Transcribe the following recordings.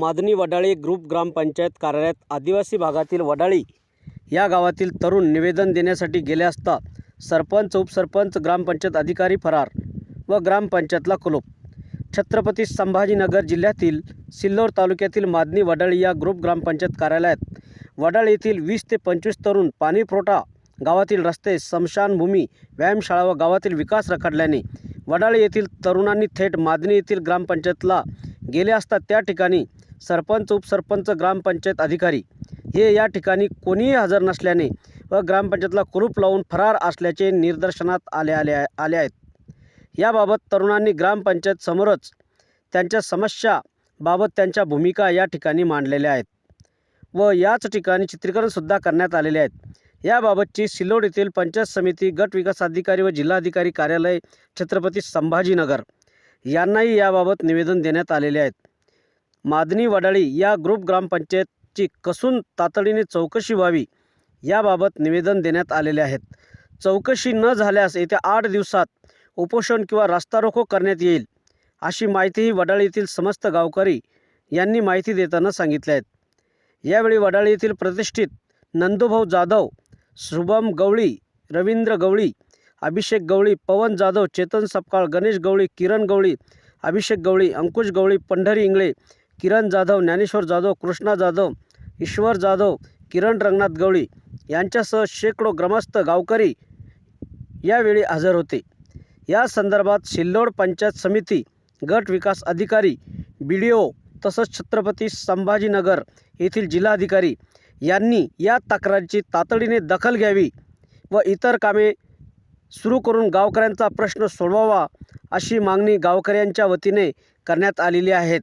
मादनी Wadali group ग्रामपंचायत कार्यालयात आदिवासी भागातील वडाळी या गावातील तरुण निवेदन देण्यासाठी गेले असता सरपंच उपसरपंच ग्रामपंचायत अधिकारी फरार व ग्रामपंचायतला कुलूप. छत्रपती संभाजीनगर जिल्ह्यातील सिल्लोड तालुक्यातील मादनी वडाळी या ग्रुप ग्रामपंचायत कार्यालयात वडाळी येथील वीस ते पंचवीस तरुण पाणीपुरवठा गावातील रस्ते स्मशानभूमी व्यायामशाळा व गावातील विकास रखडल्याने वडाळी येथील तरुणांनी थेट मादनी येथील ग्रामपंचायतला गेले असता त्या ठिकाणी सरपंच उपसरपंच ग्रामपंचायत अधिकारी. हे या ठिकाणी कोणीही हजर नसल्याने व ग्रामपंचायतला कुरूप लावून फरार असल्याचे निदर्शनात आले आले आले आहेत. याबाबत तरुणांनी ग्रामपंचायत समोरच त्यांच्या समस्याबाबत त्यांच्या भूमिका या ठिकाणी मांडलेल्या आहेत व याच ठिकाणी चित्रीकरणसुद्धा करण्यात आलेले आहेत. याबाबतची सिल्लोड येथील पंचायत समिती गट विकास अधिकारी व जिल्हाधिकारी कार्यालय छत्रपती संभाजीनगर यांनाही याबाबत निवेदन देण्यात आलेले आहेत. मादनी वडाळी या ग्रुप ग्रामपंचायतची कसून तातडीने चौकशी व्हावी याबाबत निवेदन देण्यात आलेले आहेत. चौकशी न झाल्यास येत्या आठ दिवसात उपोषण किंवा रास्ता रोको करण्यात येईल अशी माहितीही वडाळी येथील समस्त गावकरी यांनी माहिती देताना सांगितले आहेत. यावेळी वडाळी येथील प्रतिष्ठित नंदूभाऊ जाधव शुभम गवळी रवींद्र गवळी अभिषेक गवळी पवन जाधव चेतन सपकाळ गणेश गवळी किरण गवळी अभिषेक गवळी अंकुश गवळी पंढरी इंगळे किरण जाधव ज्ञानेश्वर जाधव कृष्णा जाधव ईश्वर जाधव किरण रंगनाथ गवळी यांच्यासह शेकडो ग्रामस्थ गावकरी यावेळी हजर होते. या संदर्भात सिल्लोड पंचायत समिती गट विकास अधिकारी बी डी ओ तसंच छत्रपती संभाजीनगर येथील जिल्हाधिकारी यांनी या तक्रारीची तातडीने दखल घ्यावी व इतर कामे सुरू करून गावकऱ्यांचा प्रश्न सोडवावा अशी मागणी गावकऱ्यांच्या वतीने करण्यात आलेली आहेत.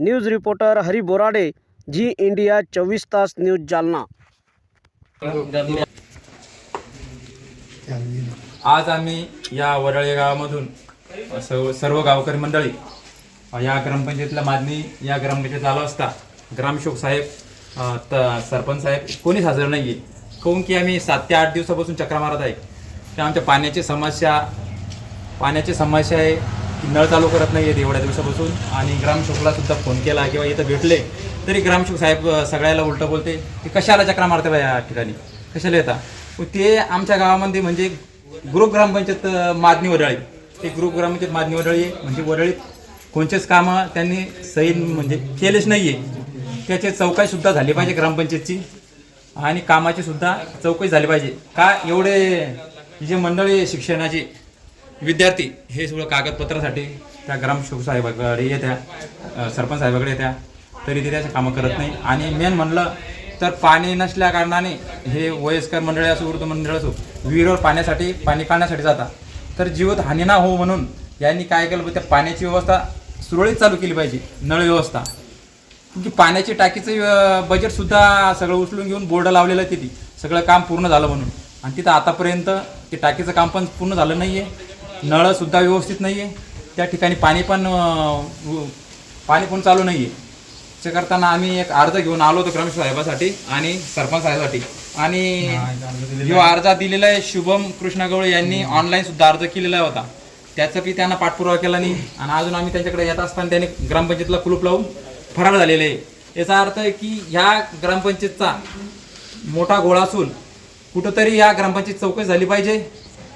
News reporter Hari Borade ji India चोवीस तास न्यूज जालना. आज आम्ही या वडाळे गावामधून सर्व सर्व गावकरी मंडळी या ग्रामपंचायतीला मागणी या ग्रामपंचायत आलो असता. ग्रामशोक साहेब त- सरपंच साहेब कोणीच हजर नाही आहे काहून की आम्ही सात ते आठ दिवसापासून चक्रा मारत आहे. त्या आमच्या पाण्याची समस्या पाण्याची समस्या आहे. नळ चालू करत नाही आहेत एवढ्या दिवसापासून. आणि ग्रामसेवकला सुद्धा फोन केला किंवा इथं भेटले तरी ग्रामसेवक साहेब सगळ्याला उलटं बोलते की कशाला चक्रा मारते बा या ठिकाणी? कशाला येता? ते आमच्या गावामध्ये म्हणजे ग्रुप ग्रामपंचायत मादणी वडळी. वडाळी ते ग्रुप ग्रामपंचायत मादणी वडाळी आहे. म्हणजे वडाळीत कोणतेच कामं त्यांनी सही म्हणजे केलेच नाही आहे त्याची चौकशीसुद्धा झाली पाहिजे ग्रामपंचायतची आणि कामाची सुद्धा चौकशी झाली पाहिजे. का एवढे जे मंडळी शिक्षणाचे विद्यार्थी हे सगळं कागदपत्रासाठी त्या ग्रामसेवक साहेबाकडे येत्या सरपंच साहेबाकडे येत्या तरी ते त्याचं कामं करत नाही. आणि मेन म्हणलं तर पाणी नसल्या कारणाने हे वयस्कर मंडळी असो वृद्ध मंडळ असो विहिरीवर पाण्यासाठी पाणी काढण्यासाठी जातात. तर जीवत हानी ना हो म्हणून यांनी काय केलं त्या पाण्याची व्यवस्था सुरळीत चालू केली पाहिजे नळ व्यवस्था. की पाण्याची टाकीचं बजेटसुद्धा सगळं उचलून घेऊन बोर्ड लावलेलं आहे तिथे. सगळं काम पूर्ण झालं म्हणून. आणि तिथं आतापर्यंत ते टाकीचं काम पण पूर्ण झालं नाही आहे नळं सुद्धा व्यवस्थित नाही आहे त्या ठिकाणी पाणी पण पाणी पण चालू नाही आहे ते करताना आम्ही एक अर्ज घेऊन आलो होतो ग्रामसेवक साहेबासाठी आणि सरपंच साहेबासाठी. आणि जो अर्ज दिलेला आहे शुभम कृष्णा गवळे यांनी ऑनलाईन सुद्धा अर्ज केलेला होता. त्याचा बी त्यांना पाठपुरावा केला नाही. आणि अजून आम्ही त्यांच्याकडे येत असताना त्यांनी ग्रामपंचायतला कुलूप लावून फरार झालेले आहे. याचा अर्थ आहे की ह्या ग्रामपंचायतचा मोठा गोळा असून कुठंतरी या ग्रामपंचायत चौकशी झाली पाहिजे.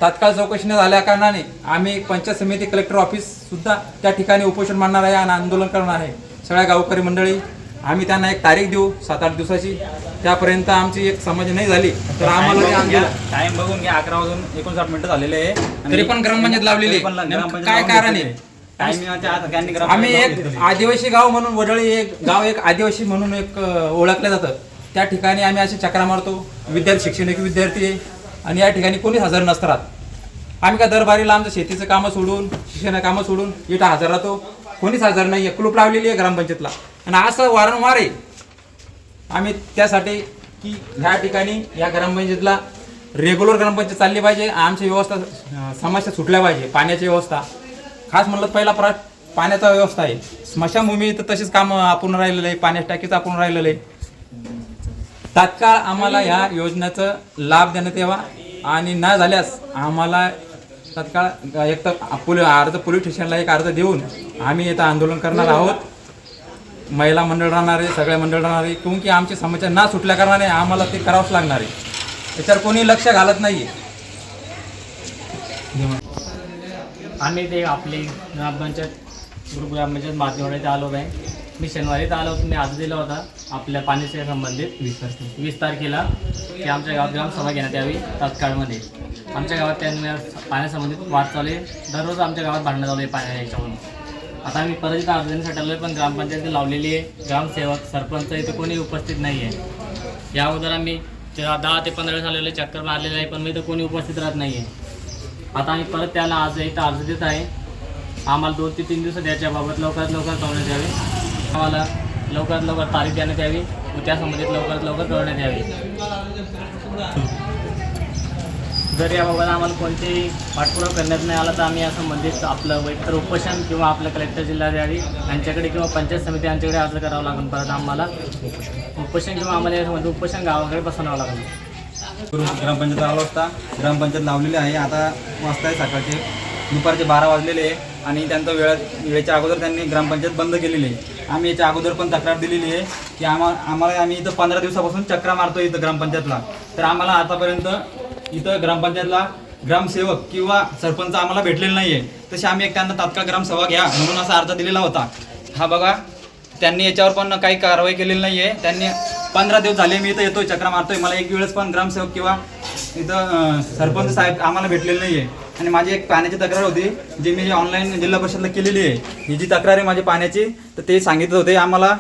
तात्काळ चौकशी न झाल्या कारणाने आम्ही पंचायत समिती कलेक्टर ऑफिस सुद्धा त्या ठिकाणी उपोषण मांडणार आहे आणि आंदोलन करणार आहे. सगळ्या गावकरी मंडळी आम्ही त्यांना एक तारीख देऊ सात आठ दिवसाची. त्यापर्यंत आमची एक समज नाही झाली तर आम्हाला टाइम बघून घ्या अकरा वाजून एकोणसाठ मिनिटं झालेले आहे. तरी पण ग्रामपंचायत लावलेली आहे. काय कारण आहे? आम्ही एक. आदिवासी गाव म्हणून वडळी एक गाव एक आदिवासी म्हणून एक ओळखलं जातं. त्या ठिकाणी आम्ही असे चक्रा मारतो. विद्यार्थी शैक्षणिक विद्यार्थी आहे. आणि या ठिकाणी कोणीच हजर नसतात आम्ही का दरबारीला आमचं शेतीचं कामं सोडून शिक्षण कामं सोडून इथं हजर राहतो. कोणीच हजर नाही आहे कुलूप लावलेली आहे ग्रामपंचायतला. आणि असं वारंवार आहे. आम्ही त्यासाठी की ह्या ठिकाणी या ग्रामपंचायतला रेग्युलर ग्रामपंचायत चालली पाहिजे. आमची व्यवस्था समस्या सुटल्या पाहिजे. पाण्याची व्यवस्था. खास म्हणलं तर पहिला प्रा पाण्याचा व्यवस्था आहे. स्मशानभूमी तर तशीच कामं आपण राहिलेलं आहे. पाण्याच्या टाकीचं आपण राहिलेलं आहे. तात्काळ आम्हाला ह्या योजनेचं लाभ देण्यात यावा. आणि न झाल्यास आम्हाला तत्काळ एक तर पोली अर्ज पोलीस स्टेशनला एक अर्ज देऊन आम्ही येतं आंदोलन करणार आहोत. महिला मंडळ राहणारे सगळे मंडळ राहणार आहे. किंवा की आमची समस्या ना सुटल्या कारणाने आम्हाला ते करावंच लागणार आहे. त्याच्यावर कोणी लक्ष घालत नाही आम्ही ते आपले ग्रामपंचायत ग्रुप ग्रामपंचायत माध्यमात आलो आहे. मी शनिवारी आलो होतो. मी आज दिला होता. आपल्या पाण्याशी संबंधित. वीस तारखेला. वीस तारखेला की आमच्या गावात ग्रामसभा घेण्यात यावी तात्काळमध्ये. आमच्या गावात त्यांना पाण्यासंबंधित वाद चालू आहे. दररोज आमच्या गावात भांडणं चालू आहे पाण्या याच्यावरून. आता आम्ही परत इथं अर्ज आलो आहे पण ग्रामपंचायत लावलेली आहे. ग्रामसेवक सरपंच इथं कोणी उपस्थित नाही आहे या अगोदर आम्ही दहा ते पंधरा वेळेस आलेले चक्कर मारलेले आहे पण मी इथं कोणी उपस्थित राहत नाही आहे आता आम्ही परत त्याला आज इथं अर्ज देत आहे. आम्हाला दोन ते तीन दिवस याच्याबाबत लवकरात लवकर कळवण्यात यावे. आम्हाला लवकरात लवकर तारीख देण्यात यावी व त्या संबंधित लवकरात लवकर कळवण्यात यावी. जर याबाबत आम्हाला कोणतेही पाठपुरावा करण्यात नाही आला तर आम्ही या संबंधित आपलं एकतर उपोषण किंवा आपलं कलेक्टर जिल्हाधिकारी यांच्याकडे किंवा पंचायत समिती यांच्याकडे अर्ज करावा लागेल. परत आम्हाला उपोषण किंवा आम्हाला यासंबंधी उपोषण गावाकडे बसवण्यावं लागेल. ग्रामपंचायत आलो असता. ग्रामपंचायत लावलेली आहे. आता वाजता आहे सकाळचे. दुपारचे बारा वाजलेले आहे आणि त्यांचं वेळ वेळेच्या अगोदर त्यांनी ग्रामपंचायत बंद केलेली आहे. आम्ही याच्या अगोदर पण तक्रार दिलेली आहे की आम्हा आम्हाला आम्ही इथं पंधरा दिवसापासून चक्रा मारतो इथं ग्रामपंचायतला. तर आम्हाला आतापर्यंत इथं ग्रामपंचायतला ग्रामसेवक किंवा सरपंच आम्हाला भेटलेले नाही आहे तसे आम्ही एक त्यांना तात्काळ ग्रामसभा घ्या म्हणून असा अर्ज दिलेला होता. हा बघा त्यांनी याच्यावर पण काही कारवाई केलेली नाही आहे त्यांनी पंधरा दिवस झाले मी इथं येतोय चक्रा मारतोय. मला एक वेळेस पण ग्रामसेवक किंवा इथं सरपंच साहेब आम्हाला भेटलेले नाही आहे आणि माझी एक पाण्याची तक्रार होती जी मी ऑनलाईन जिल्हा परिषदला केलेली आहे. ही जी तक्रार आहे माझी पाण्याची तर ते सांगितलं होते आम्हाला.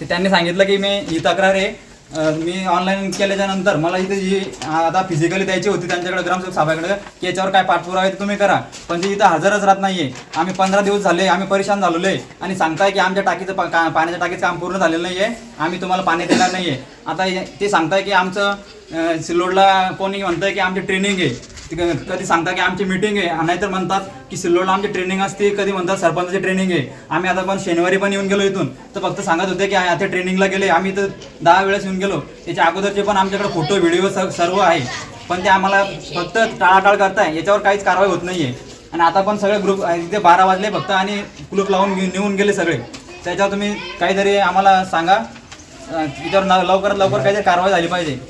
ते त्यांनी सांगितलं की मी ही तक्रार आहे. मी ऑनलाईन केल्याच्यानंतर मला इथे जी आता फिजिकली द्यायची होती त्यांच्याकडे ग्रामसेवक साहेबाकडे की याच्यावर काय पाठपुरावा आहे ते तुम्ही करा. पण ती इथं हजरच राहत नाहीये. आम्ही पंधरा दिवस झाले आम्ही परेशान झालेलो आहे आणि सांगताय की आमच्या टाकीचं पा- का- पाण्याच्या टाकीचं काम पूर्ण झालेलं नाहीये. आम्ही तुम्हाला पाणी देणार नाहीये. आता ते सांगताय की आमचं सिल्लोडला कोणी म्हणतंय की आमची ट्रेनिंग आहे. ते कधी सांगता की आमची मीटिंग आहे. नाहीतर म्हणतात की सिल्लोडला आमची ट्रेनिंग असते कधी म्हणतात सरपंचाची ट्रेनिंग आहे. आम्ही आता पण शनिवारी पण येऊन गेलो इथून. तर फक्त सांगत होते की आता ट्रेनिंगला गेले. आम्ही तर दहा वेळेस येऊन गेलो. त्याच्या अगोदरचे पण आमच्याकडे फोटो व्हिडिओ सर्व आहे. पण ते आम्हाला फक्त टाळाटाळ करताय. याच्यावर काहीच कारवाई होत नाही आहे आणि आता पण सगळे ग्रुप इथे बारा वाजले फक्त आणि ग्रुप लावून घेऊन गेले सगळे. त्याच्यावर तुम्ही काहीतरी आम्हाला सांगा. अं, लवकरात लवकर काहीतरी कारवाई झाली पाहिजे.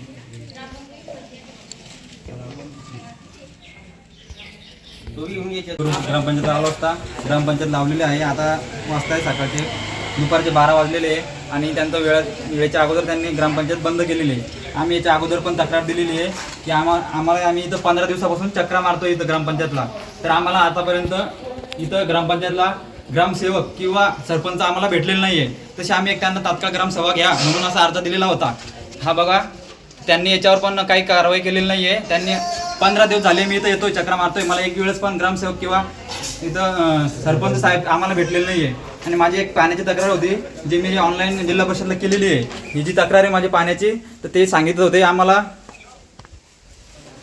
ग्रामपंचायत आलो असता. ग्रामपंचायत लावलेली आहे. आता वाजता आहे सकाळचे. दुपारचे बारा वाजलेले आहे. आणि त्यांचं वेळ वेळेच्या अगोदर त्यांनी ग्रामपंचायत बंद केलेली आहे. आम्ही याच्या अगोदर पण तक्रार दिलेली आहे की आम्हा आम्हाला आम्ही इथं पंधरा दिवसापासून चक्रा मारतो इथं ग्रामपंचायतला. तर आम्हाला आतापर्यंत इथं ग्रामपंचायतला ग्रामसेवक किंवा सरपंच आम्हाला भेटलेले नाही आहे तसे आम्ही एक त्यांना तात्काळ ग्रामसभा घ्या म्हणून असा अर्ज दिलेला होता. हा बघा त्यांनी याच्यावर पण काही कारवाई केलेली नाही आहे त्यांनी पंधरा दिवस झाले मी इथं येतोय चक्रा मारतोय. मला एक वेळेस पण ग्रामसेवक किंवा इथं सरपंच साहेब आम्हाला भेटलेले नाही आहे आणि माझी एक पाण्याची तक्रार होती जी मी ऑनलाईन जिल्हा परिषदला केलेली आहे. ही जी तक्रार आहे माझी पाण्याची तर ते सांगितलं होते. आम्हाला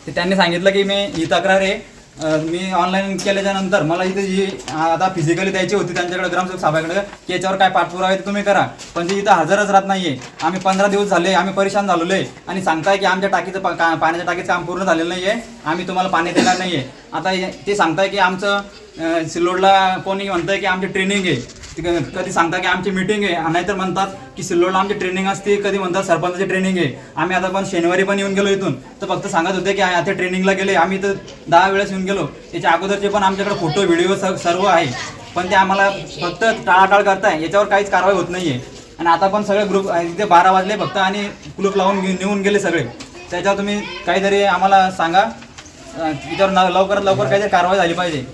ते त्यांनी सांगितलं की मी ही तक्रार आहे. मी ऑनलाईन केल्याच्यानंतर मला इथे जी आता फिजिकली द्यायची होती त्यांच्याकडे ग्रामसेवक साहेबाकडे की याच्यावर काय पाठपुरावा आहे ते तुम्ही करा. पण ते इथं हजरच राहत नाहीये. आम्ही पंधरा दिवस झाले आम्ही परेशान झालेलो आहे. आणि सांगताय की आमच्या टाकीचं पा- का- पाण्याच्या टाकीचं काम पूर्ण झालेलं नाहीये. आम्ही तुम्हाला पाणी देणार नाहीये. आता हे- ते सांगताय की आमचं सिल्लोडला कोणी म्हणतंय की आमची ट्रेनिंग आहे. ते कधी सांगता की आमची मीटिंग आहे. नाहीतर म्हणतात की सिल्लोडला आमची ट्रेनिंग असते. कधी म्हणतात सरपंचाची ट्रेनिंग आहे. आम्ही आता पण शनिवारी पण येऊन गेलो इथून. तर फक्त सांगत होते की आता ट्रेनिंगला गेले आम्ही तर दहा वेळेस येऊन गेलो. त्याच्या अगोदरचे पण आमच्याकडे फोटो व्हिडिओ सर्व आहे. पण ते आम्हाला फक्त टाळाटाळ करताय. याच्यावर काहीच कारवाई होत नाहीये. आणि आता पण सगळे ग्रुप इथे बारा वाजले फक्त आणि कुलूप लावून घेऊन गेले सगळे. त्याच्यावर तुम्ही काहीतरी आम्हाला सांगा. त्याच्यावर लवकरात लवकर काहीतरी कारवाई झाली पाहिजे.